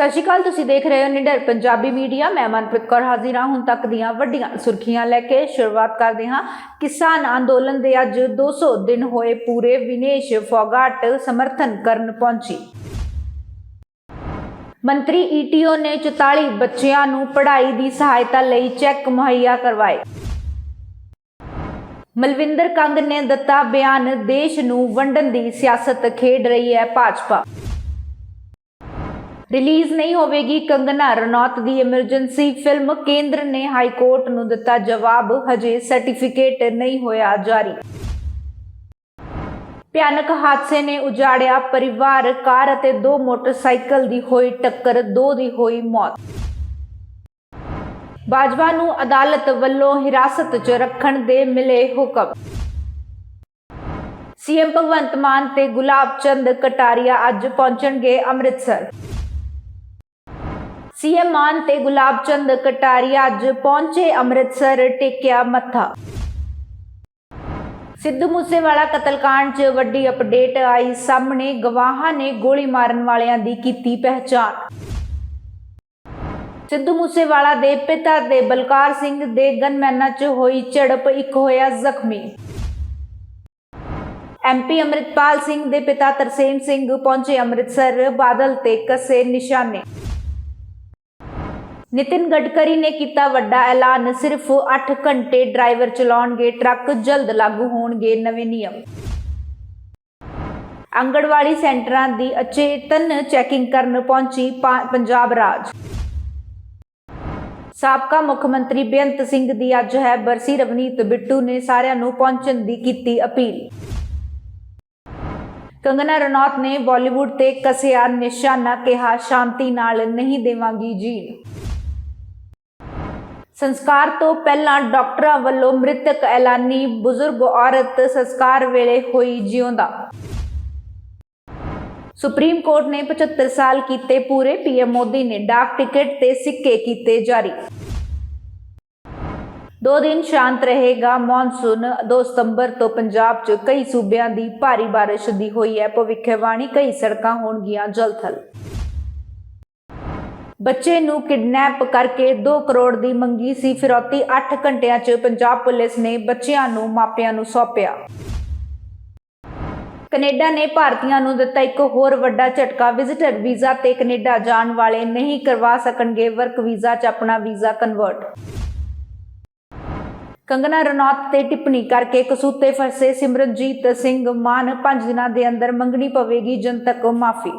ਸਤਿ ਸ਼੍ਰੀ ਅਕਾਲ, ਤੁਸੀਂ ਦੇਖ ਰਹੇ ਹੋ ਨਿਡਰ ਪੰਜਾਬੀ ਮੀਡੀਆ। ਮੈਂ ਮਨਪ੍ਰੀਤ ਕੌਰ ਹਾਜ਼ਰ ਹਾਂ। ਹੁਣ ਤੱਕ ਦੀਆਂ ਵੱਡੀਆਂ ਸੁਰਖੀਆਂ ਲੈ ਕੇ ਸ਼ੁਰੂਆਤ ਕਰਦੇ ਹਾਂ। ਕਿਸਾਨ ਅੰਦੋਲਨ ਦੇ ਅੱਜ 200 ਦਿਨ ਹੋਏ ਪੂਰੇ ਵਿਨੇਸ਼ ਫੋਗਾਟ ਸਮਰਥਨ ਕਰਨ ਪਹੁੰਚੀ। ਮੰਤਰੀ ਈਟੀਓ ਨੇ 44 ਬੱਚਿਆਂ ਨੂੰ ਪੜ੍ਹਾਈ ਦੀ ਸਹਾਇਤਾ ਲਈ ਚੈੱਕ ਮੁਹੱਈਆ ਕਰਵਾਏ। ਮਲਵਿੰਦਰ ਕੰਗ ਨੇ ਦਿੱਤਾ ਬਿਆਨ। ਦੇਸ਼ ਨੂੰ ਵੰਡਣ ਦੀ ਸਿਆਸਤ ਖੇਡ ਰਹੀ ਹੈ ਭਾਜਪਾ। ਰਿਲੀਜ਼ ਨਹੀਂ ਹੋਵੇਗੀ। ਕੰਗਨਾ ਰਣੌਤ ਦੀ ਐਮਰਜੈਂਸੀ ਫਿਲਮ ਕੇਂਦਰ ਨੇ ਹਾਈ ਕੋਰਟ ਨੂੰ ਦਿੱਤਾ ਜਵਾਬ। ਹਜੇ ਸਰਟੀਫਿਕੇਟ ਨਹੀਂ ਹੋਇਆ ਜਾਰੀ। ਭਿਆਨਕ ਹਾਦਸੇ ਨੇ ਉਜਾੜਿਆ ਪਰਿਵਾਰ, ਕਾਰ ਅਤੇ ਦੋ ਮੋਟਰਸਾਈਕਲ ਦੀ ਹੋਈ ਟੱਕਰ, ਦੋ ਦੀ ਹੋਈ ਮੌਤ। ਬਾਜਵਾ ਨੂੰ ਅਦਾਲਤ ਵੱਲੋਂ ਹਿਰਾਸਤ 'ਚ ਰੱਖਣ ਦੇ ਮਿਲੇ ਹੁਕਮ। ਸੀਐਮ ਭਗਵੰਤ ਮਾਨ ਤੇ ਗੁਲਾਬ ਚੰਦ ਕਟਾਰੀਆ ਅੱਜ ਪਹੁੰਚਣਗੇ ਅੰਮ੍ਰਿਤਸਰ। ਸੀਐਮ ਮਾਨ ਤੇ ਗੁਲਾਬ ਚੰਦ ਕਟਾਰੀਆ ਅੱਜ ਪਹੁੰਚੇ ਅੰਮ੍ਰਿਤਸਰ ਟੇਕਿਆ ਮੱਥਾ। ਸਿੱਧੂ ਮੂਸੇਵਾਲਾ ਕਤਲकांड 'ਚ ਵੱਡੀ ਅਪਡੇਟ ਆਈ ਸਾਹਮਣੇ, ਗਵਾਹਾਂ ਨੇ ਗੋਲੀ ਮਾਰਨ ਵਾਲਿਆਂ ਦੀ ਕੀਤੀ ਪਹਿਚਾਣ। ਸਿੱਧੂ ਮੂਸੇਵਾਲਾ ਦੇ ਪਿਤਾ ਦੇ ਬਲਕਾਰ ਸਿੰਘ ਦੇ ਗਨਮੈਨਾਂ 'ਚ ਹੋਈ ਝੜਪ, ਇੱਕ ਹੋਇਆ ਜ਼ਖਮੀ। ਐਮਪੀ ਅਮਰਿਤਪਾਲ ਸਿੰਘ ਦੇ ਪਿਤਾ ਤਰਸੇਮ ਸਿੰਘ ਪਹੁੰਚੇ ਅੰਮ੍ਰਿਤਸਰ, ਬਾਦਲ ਤੇ ਕਸੇ ਨਿਸ਼ਾਨੇ। ਨਿਤਿਨ ਗਡਕਰੀ ਨੇ ਕੀਤਾ ਵੱਡਾ ਐਲਾਨ, ਸਿਰਫ 8 ਘੰਟੇ ਡਰਾਈਵਰ ਚਲਾਉਣਗੇ, ਟਰੱਕ ਜਲਦ ਲਾਗੂ ਹੋਣਗੇ ਨਵੇਂ ਨਿਯਮ। ਅੰਗੜਵਾੜੀ ਸੈਂਟਰਾਂ ਦੀ ਅਚੇਤਨ ਚੈਕਿੰਗ ਕਰਨ ਪਹੁੰਚੀ ਪੰਜਾਬ ਰਾਜ। ਸਾਬਕਾ ਮੁੱਖ ਮੰਤਰੀ ਬੇਅੰਤ ਸਿੰਘ ਦੀ ਅੱਜ ਹੈ ਬਰਸੀ, ਰਵਨੀਤ ਬਿੱਟੂ ਨੇ ਸਾਰਿਆਂ ਨੂੰ ਪਹੁੰਚਣ ਦੀ ਕੀਤੀ ਅਪੀਲ। ਕੰਗਨਾ ਰਣੌਤ ਨੇ ਬਾਲੀਵੁੱਡ ਤੇ ਕਸਿਆ ਨਿਸ਼ਾਨਾ, ਕਿਹਾ, ਸ਼ਾਂਤੀ ਨਾਲ ਨਹੀਂ ਦੇਵਾਂਗੀ ਜੀਣ। ਸੰਸਕਾਰ ਤੋਂ ਪਹਿਲਾਂ ਡਾਕਟਰਾਂ ਵੱਲੋਂ ਮ੍ਰਿਤਕ ਐਲਾਨੀ ਬਜ਼ੁਰਗ ਔਰਤ ਸੰਸਕਾਰ ਵੇਲੇ ਹੋਈ ਜਿਉਂਦਾ। ਸੁਪਰੀਮ ਕੋਰਟ ਨੇ 75 ਸਾਲ ਕੀਤੇ ਪੂਰੇ ਪੀਐਮ ਮੋਦੀ ਨੇ ਡਾਕ ਟਿਕਟ ਤੇ ਸਿੱਕੇ ਕੀਤੇ ਜਾਰੀ। ਦੋ ਦਿਨ ਸ਼ਾਂਤ ਰਹੇਗਾ ਮੌਨਸੂਨ 2 ਸਤੰਬਰ ਤੋਂ ਪੰਜਾਬ 'ਚ ਕਈ ਸੂਬਿਆਂ ਦੀ ਭਾਰੀ ਬਾਰਿਸ਼ ਦੀ ਹੋਈ ਹੈ। ਭਵਿੱਖਬਾਣੀ, ਕਈ ਸੜਕਾਂ ਹੋਣਗੀਆਂ ਜਲਥਲ। ਬੱਚੇ ਨੂੰ ਕਿਡਨੈਪ ਕਰਕੇ 2 ਕਰੋੜ ਦੀ ਮੰਗੀ ਸੀ ਫਿਰੌਤੀ। 8 ਘੰਟਿਆਂ 'ਚ ਪੰਜਾਬ ਪੁਲਿਸ ਨੇ ਬੱਚਿਆਂ ਨੂੰ ਮਾਪਿਆਂ ਨੂੰ ਸੌਂਪਿਆ। ਕੈਨੇਡਾ ਨੇ ਭਾਰਤੀਆਂ ਨੂੰ ਦਿੱਤਾ ਇੱਕ ਹੋਰ ਵੱਡਾ ਝਟਕਾ। ਵਿਜ਼ਿਟਰ ਵੀਜ਼ਾ ਤੇ ਕੈਨੇਡਾ ਜਾਣ ਵਾਲੇ ਨਹੀਂ ਕਰਵਾ ਸਕਣਗੇ ਵਰਕ ਵੀਜ਼ਾ 'ਚ ਆਪਣਾ ਵੀਜ਼ਾ ਕਨਵਰਟ। ਕੰਗਨਾ ਰਣੌਤ ਤੇ ਟਿੱਪਣੀ ਕਰਕੇ ਕਸੂਤੇ ਫਸੇ ਸਿਮਰਨਜੀਤ ਸਿੰਘ। ਮਾਨ 5 ਦਿਨਾਂ ਦੇ ਅੰਦਰ ਮੰਗਣੀ ਪਵੇਗੀ ਜਨਤਕ ਮਾਫੀ।